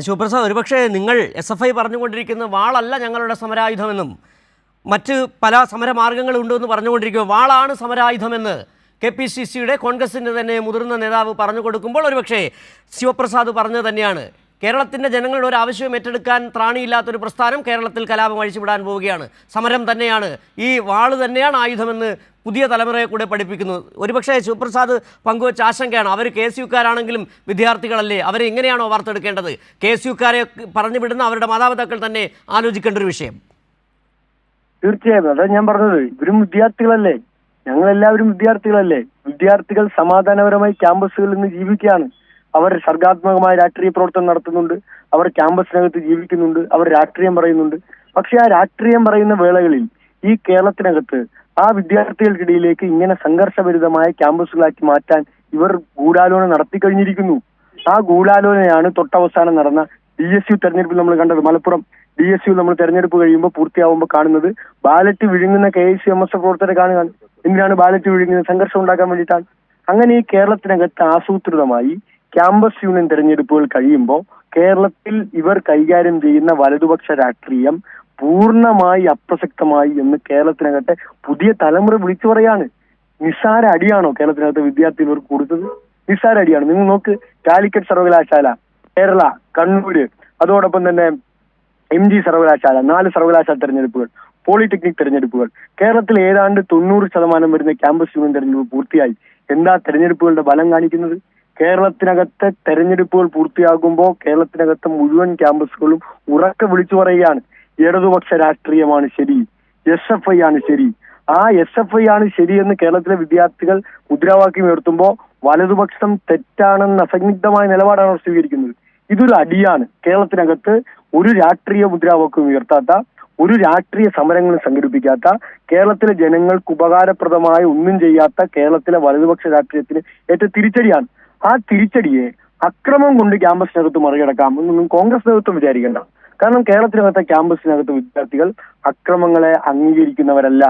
ശിവപ്രസാദ് ഒരുപക്ഷെ നിങ്ങൾ S F I പറഞ്ഞുകൊണ്ടിരിക്കുന്ന വാളല്ല ഞങ്ങളുടെ സമരായുധമെന്നും മറ്റ് പല സമരമാർഗങ്ങളുണ്ടെന്ന് പറഞ്ഞുകൊണ്ടിരിക്കുക വാളാണ് സമരായുധമെന്ന് കെ പി സി സിയുടെ കോൺഗ്രസിന്റെ തന്നെ മുതിർന്ന നേതാവ് പറഞ്ഞു കൊടുക്കുമ്പോൾ ഒരുപക്ഷെ ശിവപ്രസാദ് പറഞ്ഞത് തന്നെയാണ്. കേരളത്തിന്റെ ജനങ്ങളുടെ ഒരു ആവശ്യവും ഏറ്റെടുക്കാൻ ത്രാണിയില്ലാത്തൊരു പ്രസ്ഥാനം കേരളത്തിൽ കലാപം അഴിച്ചുവിടാൻ പോവുകയാണ്. സമരം തന്നെയാണ്. ഈ വാൾ തന്നെയാണ് ആയുധമെന്ന് പുതിയ തലമുറയെ കൂടെ പഠിപ്പിക്കുന്നു. ഒരുപക്ഷേ ശിവപ്രസാദ് പങ്കുവച്ച ആശങ്കയാണ്. അവർ കെ എസ് യുക്കാരാണെങ്കിലും വിദ്യാർത്ഥികളല്ലേ? അവരെ എങ്ങനെയാണോ വാർത്തെടുക്കേണ്ടത്? കെ എസ് യുക്കാരെ പറഞ്ഞു വിടുന്ന അവരുടെ മാതാപിതാക്കൾ തന്നെ ആലോചിക്കേണ്ട ഒരു വിഷയം. തീർച്ചയായും. അതാ ഞാൻ പറഞ്ഞത്. ഇവരും വിദ്യാർത്ഥികളല്ലേ? ഞങ്ങൾ എല്ലാവരും വിദ്യാർത്ഥികളല്ലേ? വിദ്യാർത്ഥികൾ സമാധാനപരമായി ക്യാമ്പസുകളിൽ നിന്ന് ജീവിക്കുകയാണ്. അവർ സർഗാത്മകമായ രാഷ്ട്രീയ പ്രവർത്തനം നടത്തുന്നുണ്ട്. അവർ ക്യാമ്പസിനകത്ത് ജീവിക്കുന്നുണ്ട്. അവർ രാഷ്ട്രീയം പറയുന്നുണ്ട്. പക്ഷെ ആ രാഷ്ട്രീയം പറയുന്ന വേളകളിൽ ഈ കേരളത്തിനകത്ത് ആ വിദ്യാർത്ഥികൾക്കിടയിലേക്ക് ഇങ്ങനെ സംഘർഷഭരിതമായ ക്യാമ്പസുകളാക്കി മാറ്റാൻ ഇവർ ഗൂഢാലോചന നടത്തി കഴിഞ്ഞിരിക്കുന്നു. ആ ഗൂഢാലോചനയാണ് തൊട്ടവസാനം നടന്ന ഡി എസ് യു തെരഞ്ഞെടുപ്പിൽ നമ്മൾ കണ്ടത്. മലപ്പുറം ഡി എസ് യു നമ്മൾ തെരഞ്ഞെടുപ്പ് കഴിയുമ്പോൾ പൂർത്തിയാവുമ്പോൾ കാണുന്നത് ബാലറ്റ് വിഴുങ്ങുന്ന കെ എസ് എം എസ് പ്രവർത്തകരെ കാണുകയാണ്. എന്തിനാണ് ബാലറ്റ് വിഴുങ്ങുന്നത്? സംഘർഷം ഉണ്ടാക്കാൻ വേണ്ടിയിട്ടാണ്. അങ്ങനെ ഈ കേരളത്തിനകത്ത് ആസൂത്രിതമായി ക്യാമ്പസ് യൂണിയൻ തെരഞ്ഞെടുപ്പുകൾ കഴിയുമ്പോൾ കേരളത്തിൽ ഇവർ കൈകാര്യം ചെയ്യുന്ന വലതുപക്ഷ രാഷ്ട്രീയം പൂർണമായി അപ്രസക്തമായി എന്ന് കേരളത്തിനകത്തെ പുതിയ തലമുറ വിളിച്ചു പറയാണ്. നിസ്സാര അടിയാണോ കേരളത്തിനകത്ത് വിദ്യാർത്ഥികൾ കൊടുത്തത്? നിസ്സാര അടിയാണ്. നിങ്ങൾ നോക്ക് കാലിക്കറ്റ് സർവകലാശാല കേരള കണ്ണൂര് അതോടൊപ്പം തന്നെ എം ജി സർവകലാശാല നാല് സർവകലാശാല തെരഞ്ഞെടുപ്പുകൾ പോളിടെക്നിക് തെരഞ്ഞെടുപ്പുകൾ. കേരളത്തിൽ ഏതാണ്ട് തൊണ്ണൂറ് ശതമാനം വരുന്ന ക്യാമ്പസ് യൂണിയൻ തെരഞ്ഞെടുപ്പ് പൂർത്തിയായി. എന്താ തെരഞ്ഞെടുപ്പുകളുടെ ബലം കാണിക്കുന്നത്? കേരളത്തിനകത്തെ തെരഞ്ഞെടുപ്പുകൾ പൂർത്തിയാകുമ്പോൾ കേരളത്തിനകത്തെ മുഴുവൻ ക്യാമ്പസുകളും ഉറക്കെ വിളിച്ചു പറയുകയാണ്. ഇടതുപക്ഷ രാഷ്ട്രീയമാണ് ശരി എസ് എഫ് ഐ ആണ് ശരി. ആ എസ് എഫ് ഐ ആണ് ശരിയെന്ന് കേരളത്തിലെ വിദ്യാർത്ഥികൾ മുദ്രാവാക്യം ഉയർത്തുമ്പോൾ വലതുപക്ഷം തെറ്റാണെന്ന അസന്നിഗ്ധമായ നിലപാടാണ് അവർ സ്വീകരിക്കുന്നത്. ഇതൊരു അടിയാണ്. കേരളത്തിനകത്ത് ഒരു രാഷ്ട്രീയ മുദ്രാവാക്യം ഉയർത്താത്ത ഒരു രാഷ്ട്രീയ സമരങ്ങളും സംഘടിപ്പിക്കാത്ത കേരളത്തിലെ ജനങ്ങൾക്ക് ഉപകാരപ്രദമായ ഒന്നും ചെയ്യാത്ത കേരളത്തിലെ വലതുപക്ഷ രാഷ്ട്രീയത്തിന് ഏറ്റവും തിരിച്ചടിയാണ്. ആ തിരിച്ചടിയെ അക്രമം കൊണ്ട് ക്യാമ്പസിനകത്ത് മറികടക്കാം എന്നൊന്നും കോൺഗ്രസ് നേതൃത്വം വിചാരിക്കേണ്ട. കാരണം കേരളത്തിനകത്തെ ക്യാമ്പസിനകത്ത് വിദ്യാർത്ഥികൾ അക്രമങ്ങളെ അംഗീകരിക്കുന്നവരല്ല.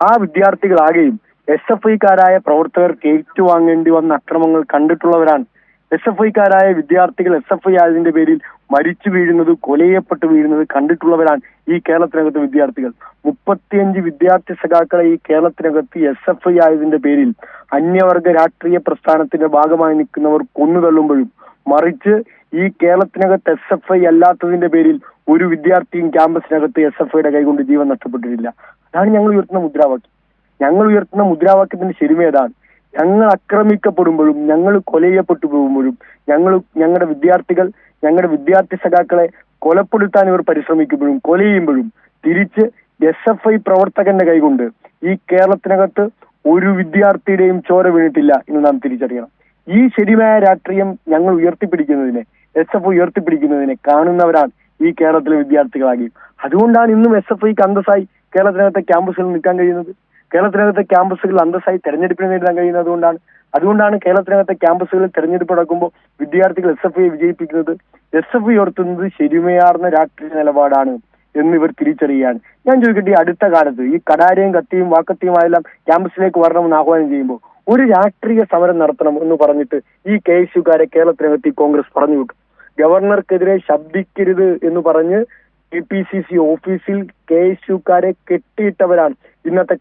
ആ വിദ്യാർത്ഥികളാകെയും എസ് എഫ് ഐക്കാരായ പ്രവർത്തകർക്ക് ഏറ്റുവാങ്ങേണ്ടി വന്ന അക്രമങ്ങൾ കണ്ടിട്ടുള്ളവരാണ്. എസ് എഫ് ഐക്കാരായ വിദ്യാർത്ഥികൾ എസ് എഫ് ഐ ആയതിന്റെ പേരിൽ മരിച്ചു വീഴുന്നത് കൊലയപ്പെട്ട് വീഴുന്നത് കണ്ടിട്ടുള്ളവരാണ് ഈ കേരളത്തിനകത്ത് വിദ്യാർത്ഥികൾ. മുപ്പത്തിയഞ്ച് വിദ്യാർത്ഥി സഖാക്കളെ ഈ കേരളത്തിനകത്ത് എസ് എഫ് ഐ ആയതിന്റെ പേരിൽ അന്യവർഗ രാഷ്ട്രീയ പ്രസ്ഥാനത്തിന്റെ ഭാഗമായി നിൽക്കുന്നവർ കൊന്നുതള്ളുമ്പോഴും മറിച്ച് ഈ കേരളത്തിനകത്ത് എസ് എഫ് ഐ അല്ലാത്തതിന്റെ പേരിൽ ഒരു വിദ്യാർത്ഥിയും ക്യാമ്പസിനകത്ത് എസ് എഫ് ഐയുടെ കൈകൊണ്ട് ജീവൻ നഷ്ടപ്പെട്ടിട്ടില്ല. അതാണ് ഞങ്ങൾ ഉയർത്തുന്ന മുദ്രാവാക്യം. ഞങ്ങൾ ഉയർത്തുന്ന മുദ്രാവാക്യത്തിന്റെ ശരിമേതാണ് ഞങ്ങൾ ആക്രമിക്കപ്പെടുമ്പോഴും ഞങ്ങൾ കൊല ചെയ്യപ്പെട്ടു പോകുമ്പോഴും ഞങ്ങൾ ഞങ്ങളുടെ വിദ്യാർത്ഥികൾ ഞങ്ങളുടെ വിദ്യാർത്ഥി സഖാക്കളെ കൊലപ്പെടുത്താൻ ഇവർ പരിശ്രമിക്കുമ്പോഴും കൊല ചെയ്യുമ്പോഴും തിരിച്ച് എസ് എഫ് ഐ പ്രവർത്തകന്റെ കൈകൊണ്ട് ഈ കേരളത്തിനകത്ത് ഒരു വിദ്യാർത്ഥിയുടെയും ചോര വീണിട്ടില്ല എന്ന് നാം തിരിച്ചറിയണം. ഈ ശരിയായ രാഷ്ട്രീയം ഞങ്ങൾ ഉയർത്തിപ്പിടിക്കുന്നതിനെ എസ് എഫ് ഉയർത്തിപ്പിടിക്കുന്നതിനെ കാണുന്നവരാണ് ഈ കേരളത്തിലെ വിദ്യാർത്ഥികളാകെയും അതുകൊണ്ടാണ് ഇന്നും എസ് എഫ് ഐക്ക് അന്തസ്സായി കേരളത്തിനകത്തെ ക്യാമ്പസുകളിൽ നിൽക്കാൻ കഴിയുന്നത്. കേരളത്തിനകത്തെ ക്യാമ്പസുകൾ അന്തസ്സായി തെരഞ്ഞെടുപ്പിനെ നേരിടാൻ കഴിയുന്നതുകൊണ്ടാണ് അതുകൊണ്ടാണ് കേരളത്തിനകത്തെ ക്യാമ്പസുകളിൽ തെരഞ്ഞെടുപ്പ് നടക്കുമ്പോൾ വിദ്യാർത്ഥികൾ എസ് എഫ് ഐ വിജയിപ്പിക്കുന്നത്. എസ് എഫ് ഐ ഉയർത്തുന്നത് ശരിമയാർന്ന രാഷ്ട്രീയ നിലപാടാണ് എന്ന് ഇവർ തിരിച്ചറിയുകയാണ്. ഞാൻ ചോദിക്കട്ടെ അടുത്ത കാലത്ത് ഈ കടാരയും കത്തിയും വാക്കത്തിയുമായെല്ലാം ക്യാമ്പസിലേക്ക് വരണമെന്ന് ആഹ്വാനം ചെയ്യുമ്പോൾ ഒരു രാഷ്ട്രീയ സമരം നടത്തണം എന്ന് പറഞ്ഞിട്ട് ഈ കെ എസ് യുക്കാരെ കേരളത്തിനകത്ത് കോൺഗ്രസ് പറഞ്ഞു വിട്ടു. ഗവർണർക്കെതിരെ ശബ്ദിക്കരുത് എന്ന് പറഞ്ഞ് കെ പി സി സി ഓഫീസിൽ കെ എസ് യുക്കാരെ കെട്ടിയിട്ടവരാണ് ഇന്നത്തെ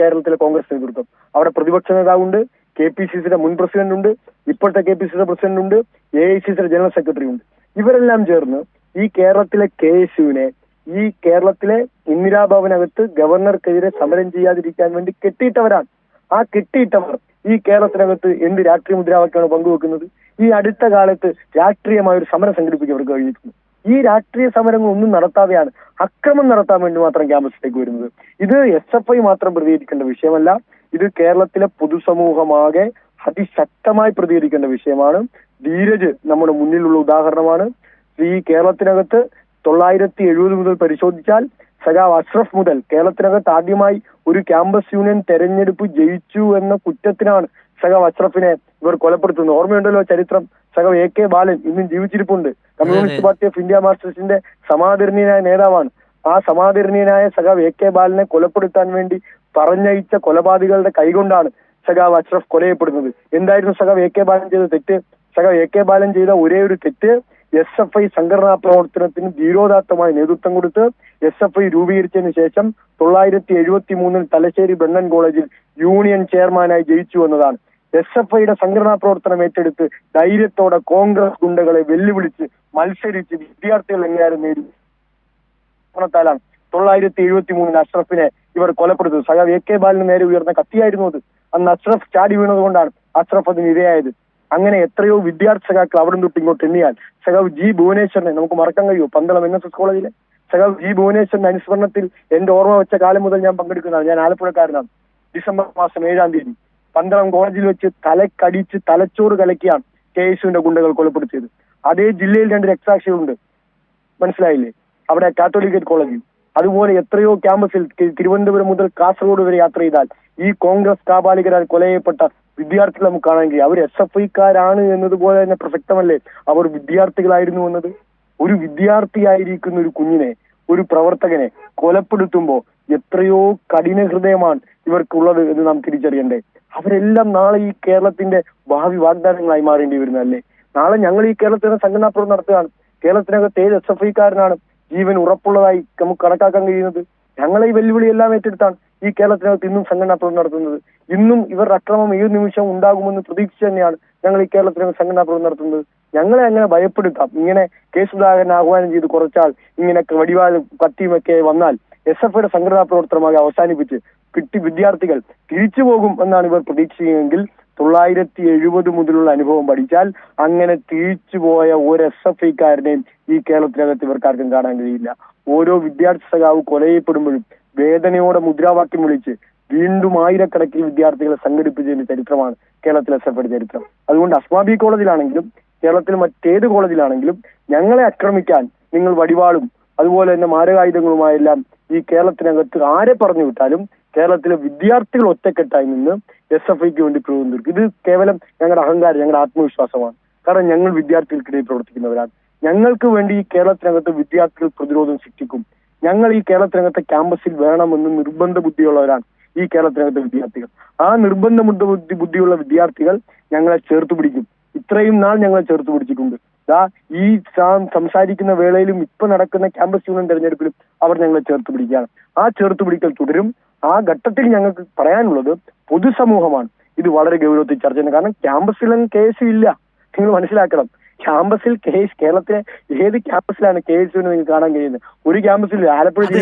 കേരളത്തിലെ കോൺഗ്രസ് നേതൃത്വം. അവിടെ പ്രതിപക്ഷ നേതാവുണ്ട് കെ പി സി സിയുടെ മുൻ പ്രസിഡന്റ് ഉണ്ട് ഇപ്പോഴത്തെ കെ പി സി സിയുടെ പ്രസിഡന്റ് ഉണ്ട് എ ഐ സി സിയുടെ ജനറൽ സെക്രട്ടറി ഉണ്ട് ഇവരെല്ലാം ചേർന്ന് ഈ കേരളത്തിലെ കെ എസ് യുവിനെ ഈ കേരളത്തിലെ ഇന്ദിരാഭവനകത്ത് ഗവർണർക്കെതിരെ സമരം ചെയ്യാതിരിക്കാൻ വേണ്ടി കെട്ടിയിട്ടവരാണ്. ആ കെട്ടിയിട്ടവർ ഈ കേരളത്തിനകത്ത് എന്ത് രാഷ്ട്രീയ മുദ്രാവാക്യമാണ് പങ്കുവെക്കുന്നത്? ഈ അടുത്ത കാലത്ത് രാഷ്ട്രീയമായ ഒരു സമരം സംഘടിപ്പിക്കാൻ അവർക്ക് കഴിഞ്ഞിട്ടുണ്ട്. ഈ രാഷ്ട്രീയ സമരങ്ങൾ ഒന്നും നടത്താതെയാണ് അക്രമം നടത്താൻ വേണ്ടി മാത്രം ക്യാമ്പസിലേക്ക് വരുന്നത്. ഇത് എസ് എഫ് ഐ മാത്രം പ്രതികരിക്കേണ്ട വിഷയമല്ല. ഇത് കേരളത്തിലെ പൊതുസമൂഹമാകെ അതിശക്തമായി പ്രതികരിക്കേണ്ട വിഷയമാണ്. ധീരജ് നമ്മുടെ മുന്നിലുള്ള ഉദാഹരണമാണ്. ഈ കേരളത്തിനകത്ത് തൊള്ളായിരത്തി എഴുപത് മുതൽ പരിശോധിച്ചാൽ സജാവ് അഷ്റഫ് മുതൽ കേരളത്തിനകത്ത് ആദ്യമായി ഒരു ക്യാമ്പസ് യൂണിയൻ തെരഞ്ഞെടുപ്പ് ജയിച്ചു എന്ന കുറ്റത്തിനാണ് സഖാവ് അഷ്റഫിനെ ഇവർ കൊലപ്പെടുത്തുന്നത്. ഓർമ്മയുണ്ടല്ലോ ചരിത്രം? സഖാവ് എ കെ ബാലൻ ഇന്നും ജീവിച്ചിരിപ്പുണ്ട്. കമ്മ്യൂണിസ്റ്റ് പാർട്ടി ഓഫ് ഇന്ത്യ മാർക്സിസ്റ്റിന്റെ സമാദരണീയനായ നേതാവാണ്. ആ സമാദരണീയനായ സഖാവ് എ കെ ബാലനെ കൊലപ്പെടുത്താൻ വേണ്ടി പറഞ്ഞയച്ച കൊലപാതകളുടെ കൈകൊണ്ടാണ് സഖാവ് അഷ്റഫ് കൊലയപ്പെടുന്നത്. എന്തായിരുന്നു സഖാവ് എ കെ ബാലൻ ചെയ്ത തെറ്റ്? സഖാവ് എ കെ ബാലൻ ചെയ്ത ഒരേ ഒരു തെറ്റ് എസ് എഫ് ഐ സംഘടനാ പ്രവർത്തനത്തിന് ധീരോദാത്തമായ നേതൃത്വം കൊടുത്ത് എസ് എഫ് ഐ രൂപീകരിച്ചതിന് ശേഷം തൊള്ളായിരത്തി എഴുപത്തി മൂന്നിൽ തലശ്ശേരി ബ്രണ്ണൻ കോളേജിൽ യൂണിയൻ ചെയർമാനായി ജയിച്ചു എന്നതാണ്. എസ് എഫ് ഐയുടെ സംഘടനാ പ്രവർത്തനം ഏറ്റെടുത്ത് ധൈര്യത്തോടെ കോൺഗ്രസ് ഗുണ്ടകളെ വെല്ലുവിളിച്ച് മത്സരിച്ച് വിദ്യാർത്ഥികൾ എങ്ങനെയാലും നേടി. ഓണത്താലാണ് തൊള്ളായിരത്തി എഴുപത്തി മൂന്നിന് അഷ്റഫിനെ ഇവർ കൊലപ്പെടുത്തത് സഖാവ് എ കെ ബാലിന് നേരെ ഉയർന്ന കത്തിയായിരുന്നു അത്. അന്ന് അഷ്റഫ് ചാടി വീണതുകൊണ്ടാണ് അഷ്റഫ് അതിന് ഇരയായത്. അങ്ങനെ എത്രയോ വിദ്യാർത്ഥി സഖാക്കൾ അവിടെ തൊട്ട് ഇങ്ങോട്ട് എണ്ണിയാൽ സഖാവ് ജി ഭുവനേശ്വരനെ നമുക്ക് മറക്കാൻ കഴിയുമോ? പന്തളം എൻ എസ് എസ് കോളേജിലെ? സഖാവ് ജി ഭുവനേശ്വരന്റെ അനുസ്മരണത്തിൽ എന്റെ ഓർമ്മ വെച്ച കാലം മുതൽ ഞാൻ പങ്കെടുക്കുന്നതാണ്. ഞാൻ ആലപ്പുഴക്കാരനാണ്. ഡിസംബർ മാസം ഏഴാം തീയതി പന്തളം കോളേജിൽ വെച്ച് തലക്കടിച്ച് തലച്ചോറ് കലക്കിയാണ് കെ യേശുവിന്റെ ഗുണ്ടകൾ കൊലപ്പെടുത്തിയത്. അതേ ജില്ലയിൽ രണ്ട് രക്തസാക്ഷികളുണ്ട് മനസ്സിലായില്ലേ? അവിടെ കാത്തോലിക്കറ്റ് കോളേജിൽ. അതുപോലെ എത്രയോ ക്യാമ്പസിൽ തിരുവനന്തപുരം മുതൽ കാസർഗോഡ് വരെ യാത്ര ചെയ്താൽ ഈ കോൺഗ്രസ് കാബാലികരാൽ കൊല ചെയ്യപ്പെട്ട വിദ്യാർത്ഥികൾ നമുക്ക് കഴിയും. അവർ എസ് എഫ് ഐക്കാരാണ് എന്നതുപോലെ തന്നെ പ്രസക്തമല്ലേ? അവർ വിദ്യാർത്ഥികളായിരുന്നു എന്നത്? ഒരു വിദ്യാർത്ഥിയായിരിക്കുന്ന ഒരു കുഞ്ഞിനെ ഒരു പ്രവർത്തകനെ കൊലപ്പെടുത്തുമ്പോൾ എത്രയോ കഠിന ഹൃദയമാണ് ഇവർക്കുള്ളത് എന്ന് നാം തിരിച്ചറിയണ്ടേ. അവരെല്ലാം നാളെ ഈ കേരളത്തിന്റെ ഭാവി വാഗ്ദാനങ്ങളായി മാറേണ്ടി വരുന്നതല്ലേ നാളെ ഞങ്ങൾ ഈ കേരളത്തിന് സംഘടനാ പ്രവർത്തനം നടത്തുകയാണ്. കേരളത്തിനകത്ത് ഏത് എസ് എഫ് ഐക്കാരനാണ് ജീവൻ ഉറപ്പുള്ളതായി നമുക്ക് കണക്കാക്കാൻ കഴിയുന്നത്? ഞങ്ങളെ ഈ വെല്ലുവിളി എല്ലാം ഏറ്റെടുത്താണ് ഈ കേരളത്തിനകത്ത് ഇന്നും സംഘടനാ പ്രവർത്തനം നടത്തുന്നത്. ഇന്നും ഇവരുടെ അക്രമം ഏത് നിമിഷം ഉണ്ടാകുമെന്ന് പ്രതീക്ഷിച്ച് തന്നെയാണ് ഞങ്ങൾ ഈ കേരളത്തിനകത്ത് സംഘടനാ പ്രവർത്തനം നടത്തുന്നത്. ഞങ്ങളെ അങ്ങനെ ഭയപ്പെടുത്താം. ഇങ്ങനെ കേസ് സുധാകരൻ ആഹ്വാനം ചെയ്ത് കുറച്ചാൽ ഇങ്ങനെയൊക്കെ വടിവാലും കത്തിയുമൊക്കെ വന്നാൽ എസ് എഫ് ഐയുടെ സംഘടനാ പ്രവർത്തനമായി അവസാനിപ്പിച്ച് കിട്ടി വിദ്യാർത്ഥികൾ തിരിച്ചു പോകും എന്നാണ് ഇവർ പ്രതീക്ഷിക്കുന്നതെങ്കിൽ തൊള്ളായിരത്തി എഴുപത് മുതലുള്ള അനുഭവം പഠിച്ചാൽ അങ്ങനെ തിരിച്ചു പോയ ഒരു എസ് എഫ് ഐക്കാരനെയും ഈ കേരളത്തിനകത്ത് ഇവർക്കാർക്കും കാണാൻ കഴിയില്ല. ഓരോ വിദ്യാർത്ഥി സഖാവ് കൊലയപ്പെടുമ്പോഴും വേദനയോടെ മുദ്രാവാക്യം വിളിച്ച് വീണ്ടും ആയിരക്കണക്കിന് വിദ്യാർത്ഥികളെ സംഘടിപ്പിച്ചതിന്റെ ചരിത്രമാണ് കേരളത്തിൽ എസ് എഫ് ചരിത്രം. അതുകൊണ്ട് അസ്മാബി കോളേജിലാണെങ്കിലും കേരളത്തിൽ മറ്റേത് കോളേജിലാണെങ്കിലും ഞങ്ങളെ ആക്രമിക്കാൻ നിങ്ങൾ വടിവാളും അതുപോലെ തന്നെ മാരകായുധങ്ങളുമായെല്ലാം ഈ കേരളത്തിനകത്ത് ആരെ പറഞ്ഞു വിട്ടാലും കേരളത്തിലെ വിദ്യാർത്ഥികൾ ഒറ്റക്കെട്ടായി നിന്ന് എസ് എഫ് ഐക്ക് വേണ്ടി പ്രവർത്തനം തീർക്കും. ഇത് കേവലം ഞങ്ങളുടെ അഹങ്കാരം ഞങ്ങളുടെ ആത്മവിശ്വാസമാണ്. കാരണം ഞങ്ങൾ വിദ്യാർത്ഥികൾക്കിടയിൽ പ്രവർത്തിക്കുന്നവരാണ്. ഞങ്ങൾക്ക് വേണ്ടി ഈ കേരളത്തിനകത്ത് വിദ്യാർത്ഥികൾ പ്രതിരോധം സൃഷ്ടിക്കും. ഞങ്ങൾ ഈ കേരളത്തിനകത്തെ ക്യാമ്പസിൽ വേണമെന്ന് നിർബന്ധ ബുദ്ധിയുള്ളവരാണ് ഈ കേരളത്തിനകത്തെ വിദ്യാർത്ഥികൾ. ആ നിർബന്ധ ബുദ്ധി ബുദ്ധിയുള്ള വിദ്യാർത്ഥികൾ ഞങ്ങളെ ചേർത്ത് പിടിക്കും. ഇത്രയും നാൾ ഞങ്ങളെ ചേർത്ത് പിടിച്ചിട്ടുണ്ട്. ദാ ഈ സംസാരിക്കുന്ന വേളയിലും ഇപ്പൊ നടക്കുന്ന ക്യാമ്പസ് യൂണിയൻ തെരഞ്ഞെടുപ്പിലും അവർ ഞങ്ങളെ ചേർത്ത് പിടിക്കുകയാണ്. ആ ചേർത്ത് പിടിക്കൽ തുടരും. ആ ഘട്ടത്തിൽ ഞങ്ങൾക്ക് പറയാനുള്ളത് പൊതുസമൂഹമാണ്. ഇത് വളരെ ഗൗരവത്തിൽ ചർച്ച ചെയ്യുന്നത്. കാരണം ക്യാമ്പസിലും കേസ് ഇല്ല. നിങ്ങൾ മനസ്സിലാക്കണം. ക്യാമ്പസിൽ കേസ് കേരളത്തിലെ ഏത് ക്യാമ്പസിലാണ് കെ എസ് യുവിനെ നിങ്ങൾക്ക് കാണാൻ കഴിയുന്നത്? ഒരു ക്യാമ്പസിൽ ആലപ്പുഴ ഒരു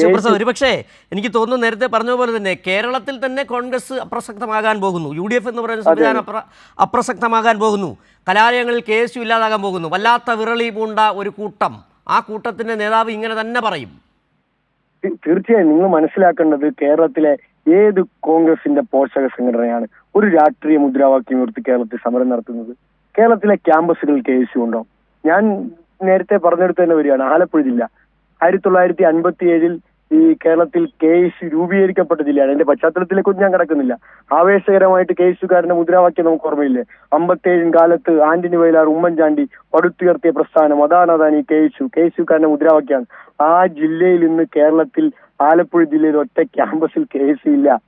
ജില്ല ഒരുപക്ഷേ എനിക്ക് തോന്നുന്നു നേരത്തെ പറഞ്ഞ പോലെ തന്നെ കേരളത്തിൽ തന്നെ കോൺഗ്രസ് അപ്രസക്തമാകാൻ പോകുന്നു. യു ഡി എഫ് എന്ന് പറയുന്ന സംവിധാനം അപ്ര അപ്രസക്തമാകാൻ പോകുന്നു. കലാലയങ്ങളിൽ കെ എസ് യു ഇല്ലാതാകാൻ പോകുന്നു. വല്ലാത്ത വിറളി പൂണ്ട ഒരു കൂട്ടം. ആ കൂട്ടത്തിന്റെ നേതാവ് ഇങ്ങനെ തന്നെ പറയും. തീർച്ചയായും നിങ്ങൾ മനസ്സിലാക്കേണ്ടത് കേരളത്തിലെ ഏത് കോൺഗ്രസിന്റെ പോഷക സംഘടനയാണ്? ഒരു രാഷ്ട്രീയ മുദ്രാവാക്യം ഉയർത്തി കേരളത്തിൽ സമരം നടത്തുന്നത്. കേരളത്തിലെ ക്യാമ്പസുകൾ കെ എസ് യു ഉണ്ടോ ഞാൻ നേരത്തെ പറഞ്ഞെടുത്ത് തന്നെ വരികയാണ്. ആലപ്പുഴ ജില്ല. ആയിരത്തി തൊള്ളായിരത്തി അൻപത്തി ഏഴിൽ ഈ കേരളത്തിൽ കെ എസ് യു രൂപീകരിക്കപ്പെട്ട ജില്ലയാണ്. എന്റെ പശ്ചാത്തലത്തിലേക്കൊന്നും ഞാൻ കിടക്കുന്നില്ല. ആവേശകരമായിട്ട് കെ എസ് മുദ്രാവാക്യം നമുക്ക് ഓർമ്മയില്ലേ? അമ്പത്തേഴിൻ കാലത്ത് ആന്റണി വയലാർ ഉമ്മൻചാണ്ടി പടുത്തുയർത്തിയ പ്രസ്ഥാനം. അതാണ് അതാണ് ഈ K S U K S മുദ്രാവാക്യമാണ്. ആ ജില്ലയിൽ ഇന്ന് കേരളത്തിൽ ആലപ്പുഴ ജില്ലയിൽ ഒറ്റ ക്യാമ്പസിൽ കെ എസ് യു ഇല്ല.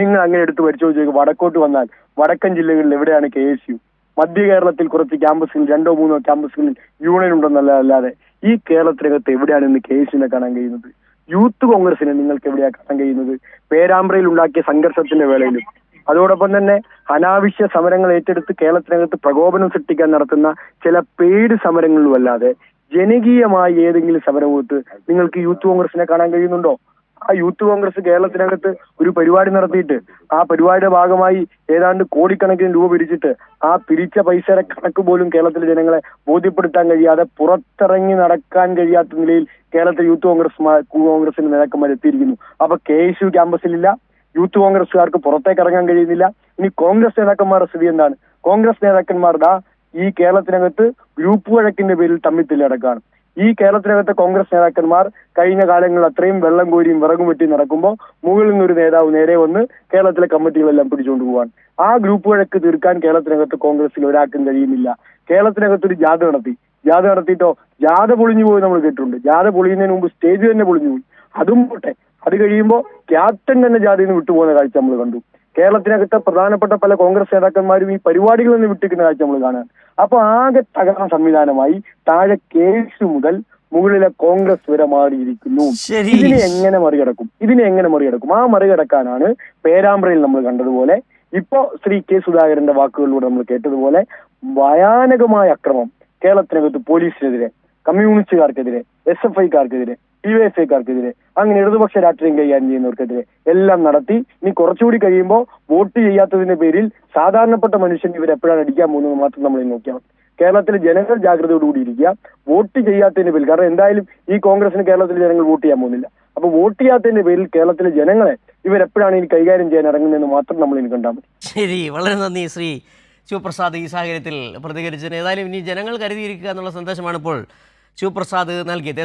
നിങ്ങൾ അങ്ങനെ എടുത്ത് പരിശോധിച്ചു വടക്കോട്ട് വന്നാൽ വടക്കൻ ജില്ലകളിൽ എവിടെയാണ് കെ എസ് യു മധ്യ കേരളത്തിൽ കുറച്ച് ക്യാമ്പസുകളിൽ രണ്ടോ മൂന്നോ ക്യാമ്പസുകളിൽ യൂണിയൻ ഉണ്ടെന്നല്ല അല്ലാതെ ഈ കേരളത്തിനകത്ത് എവിടെയാണ് ഇന്ന് കെ എസിനെ കാണാൻ കഴിയുന്നത്? യൂത്ത് കോൺഗ്രസിനെ നിങ്ങൾക്ക് എവിടെയാണ് കാണാൻ കഴിയുന്നത്? പേരാമ്പ്രയിൽ ഉണ്ടാക്കിയ സംഘർഷത്തിന്റെ വേളയിലും. അതോടൊപ്പം തന്നെ അനാവശ്യ സമരങ്ങൾ ഏറ്റെടുത്ത് കേരളത്തിനകത്ത് പ്രകോപനം സൃഷ്ടിക്കാൻ നടത്തുന്ന ചില പേട് സമരങ്ങളിലും അല്ലാതെ ജനകീയമായ ഏതെങ്കിലും സമരമുഖത്ത് നിങ്ങൾക്ക് യൂത്ത് കോൺഗ്രസിനെ കാണാൻ കഴിയുന്നുണ്ടോ? ആ യൂത്ത് കോൺഗ്രസ് കേരളത്തിനകത്ത് ഒരു പരിപാടി നടത്തിയിട്ട് ആ പരിപാടിയുടെ ഭാഗമായി ഏതാണ്ട് കോടിക്കണക്കിന് രൂപ പിരിച്ചിട്ട് ആ പിരിച്ച പൈസയുടെ കണക്ക് പോലും കേരളത്തിലെ ജനങ്ങളെ ബോധ്യപ്പെടുത്താൻ കഴിയാതെ പുറത്തിറങ്ങി നടക്കാൻ കഴിയാത്ത നിലയിൽ കേരളത്തിലെ യൂത്ത് കോൺഗ്രസ് കോൺഗ്രസിന്റെ നേതാക്കന്മാർ എത്തിയിരിക്കുന്നു. അപ്പൊ കെ എസ് യു ക്യാമ്പസിലില്ല. യൂത്ത് കോൺഗ്രസ്സുകാർക്ക് പുറത്തേക്ക് ഇറങ്ങാൻ കഴിയുന്നില്ല. ഇനി കോൺഗ്രസ് നേതാക്കന്മാരുടെ സ്ഥിതി എന്താണ്? കോൺഗ്രസ് നേതാക്കന്മാർ ദാ ഈ കേരളത്തിനകത്ത് ഗ്രൂപ്പ് വഴക്കിന്റെ പേരിൽ തമ്മിൽ നടക്കുകയാണ്. ഈ കേരളത്തിനകത്തെ കോൺഗ്രസ് നേതാക്കന്മാർ കഴിഞ്ഞ കാലങ്ങളിൽ അത്രയും വെള്ളം കോരിയും വിറകും വെട്ടി നടക്കുമ്പോൾ മുകളിൽ നിന്നൊരു നേതാവ് നേരെ വന്ന് കേരളത്തിലെ കമ്മിറ്റികളെല്ലാം പിടിച്ചുകൊണ്ട് പോവാൻ. ആ ഗ്രൂപ്പ് വഴക്ക് തീർക്കാൻ കേരളത്തിനകത്ത് കോൺഗ്രസിൽ ഒരാൾക്കും കഴിയുന്നില്ല. കേരളത്തിനകത്ത് ഒരു ജാഥ നടത്തി. ജാഥ നടത്തിയിട്ടോ ജാഥ പൊളിഞ്ഞു പോയി നമ്മൾ കേട്ടിട്ടുണ്ട്. ജാഥ പൊളിയുന്നതിന് മുമ്പ് സ്റ്റേജ് തന്നെ പൊളിഞ്ഞു പോയി. അതും പോട്ടെ. അത് കഴിയുമ്പോൾ ക്യാപ്റ്റൻ തന്നെ ജാഥയിൽ നിന്ന് വിട്ടുപോകുന്ന കാഴ്ച നമ്മൾ കണ്ടു. കേരളത്തിനകത്തെ പ്രധാനപ്പെട്ട പല കോൺഗ്രസ് നേതാക്കന്മാരും ഈ പരിപാടികളിൽ നിന്ന് വിട്ടിരിക്കുന്ന കാഴ്ച നമ്മൾ കാണുക അപ്പൊ ആകെ തകർന്ന സംവിധാനമായി താഴെ കേസ് മുതൽ മുകളിലെ കോൺഗ്രസ് വരെ മാറിയിരിക്കുന്നു. ഇതിനെ എങ്ങനെ മറികടക്കും? ഇതിനെ എങ്ങനെ മറികടക്കും? ആ മറികടക്കാനാണ് പേരാമ്പ്രയിൽ നമ്മൾ കണ്ടതുപോലെ ഇപ്പോ ശ്രീ കെ സുധാകരന്റെ വാക്കുകളിലൂടെ നമ്മൾ കേട്ടതുപോലെ ഭയാനകമായ അക്രമം കേരളത്തിനകത്ത് പോലീസിനെതിരെ കമ്മ്യൂണിസ്റ്റുകാർക്കെതിരെ എസ് എഫ് ഐക്കാർക്കെതിരെ പി വൈ എഫ് ഐക്കാർക്കെതിരെ അങ്ങനെ ഇടതുപക്ഷ രാഷ്ട്രീയം കൈകാര്യം ചെയ്യുന്നവർക്കെതിരെ എല്ലാം നടത്തി ഇനി കുറച്ചുകൂടി കഴിയുമ്പോൾ വോട്ട് ചെയ്യാത്തതിന്റെ പേരിൽ സാധാരണപ്പെട്ട മനുഷ്യൻ ഇവരെപ്പോഴാണ് അടിക്കാൻ പോകുന്നത് മാത്രം നമ്മൾ നോക്കിയാൽ കേരളത്തിലെ ജനങ്ങൾ ജാഗ്രതയോടുകൂടി ഇരിക്കുക. വോട്ട് ചെയ്യാത്തതിന്റെ പേരിൽ കാരണം എന്തായാലും ഈ കോൺഗ്രസിന് കേരളത്തിലെ ജനങ്ങൾ വോട്ട് ചെയ്യാൻ പോകുന്നില്ല. അപ്പൊ വോട്ട് ചെയ്യാത്തതിന്റെ പേരിൽ കേരളത്തിലെ ജനങ്ങളെ ഇവരെപ്പോഴാണ് ഇനി കൈകാര്യം ചെയ്യാൻ ഇറങ്ങുന്നതെന്ന് മാത്രം നമ്മൾ ഇനി കണ്ടാൽ മതി. ശരി വളരെ നന്ദി ശ്രീ ശിവപ്രസാദ് ഈ സാഹചര്യത്തിൽ പ്രതികരിച്ചത് ഏതായാലും ഇനി ജനങ്ങൾ കരുതിയിരിക്കുക എന്നുള്ള സന്ദേശമാണ് ഇപ്പോൾ ശിവപ്രസാദ് നൽകിയത്.